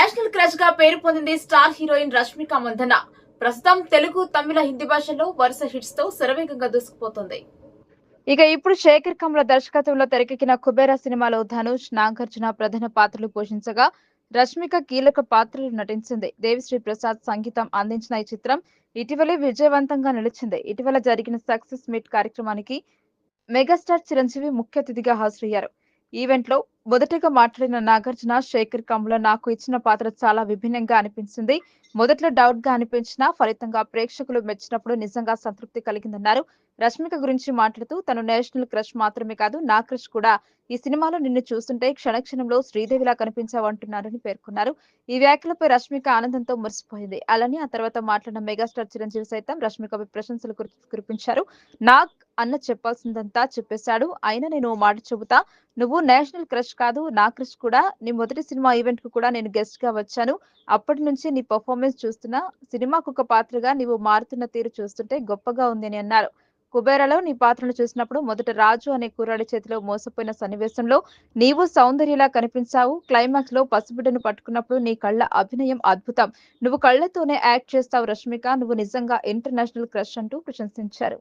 National క్రష్గా పేరు పొందింది star heroine Rashmika Mandanna. ప్రస్తుతం తెలుగు తమిళ హిందీ భాషల్లో వరుస హిట్స్తో శరవేగంగా దూసుకుపోతుంది. ఇక ఇప్పుడు శేఖర్ కమల దర్శకత్వంలో తెరకెక్కిన కుబేరా సినిమాలో ధనుష్ నాగార్జున ప్రధాన పాత్రలు పోషించగా రష్మిక కీలక పాత్రలు నటించింది. దేవిశ్రీ ప్రసాద్ సంగీతం అందించిన ఈ చిత్రం ఇటీవలే విజయవంతంగా నిలిచింది. ఇటీవల జరిగిన సక్సెస్ మీట్ కార్యక్రమానికి మెగాస్టార్ చిరంజీవి ముఖ్య అతిథిగా హాజరయ్యారు. ఈవెంట్లో మొదటగా మాట్లాడిన నాగార్జున శేఖర్ కమ్ముల నాకు ఇచ్చిన పాత్ర చాలా విభిన్నంగా అనిపించింది. మొదట్లో డౌట్గా అనిపించినా ఫలితంగా ప్రేక్షకులు మెచ్చినప్పుడు నిజంగా సంతృప్తి కలిగిందన్నారు. రష్మిక గురించి మాట్లాడుతూ తను నేషనల్ క్రష్ మాత్రమే కాదు నా క్రష్ కూడా. ఈ సినిమాలో నిన్ను చూస్తుంటే క్షణక్షణంలో శ్రీదేవిలా కనిపించావంటున్నారని పేర్కొన్నారు. ఈ వ్యాఖ్యలపై రష్మిక ఆనందంతో మురిసిపోయింది. అలానే ఆ తర్వాత మాట్లాడిన మెగాస్టార్ చిరంజీవి సైతం రష్మికపై ప్రశంసలు కురిపించారు. నాగ్ అన్న చెప్పాల్సిందంతా చెప్పేశాడు. అయినా నేను మాట చెబుతా. నువ్వు నేషనల్ క్రష్ కాదు నా క్రష్ కూడా. నీ మొదటి సినిమా ఈవెంట్కు కూడా నేను గెస్ట్గా వచ్చాను. అప్పటి నుంచి నీ పర్ఫార్మెన్స్ చూస్తున్నా. సినిమాకు ఒక పాత్రగా నీవు మారుతున్న తీరు చూస్తుంటే గొప్పగా ఉంది అని అన్నారు. కుబేరలో నీ పాత్రను చూసినప్పుడు మొదట రాజు అనే కుర్రాడి చేతిలో మోసపోయిన సన్నివేశంలో నీవు సౌందర్యలా కనిపించావు. క్లైమాక్స్లో పసిబిడ్డను పట్టుకున్నప్పుడు నీ కళ్ళ అభినయం అద్భుతం. నువ్వు కళ్ళతోనే యాక్ట్ చేస్తావు రష్మిక. నువ్వు నిజంగా ఇంటర్నేషనల్ క్రష్ అంటూ ప్రశంసించారు.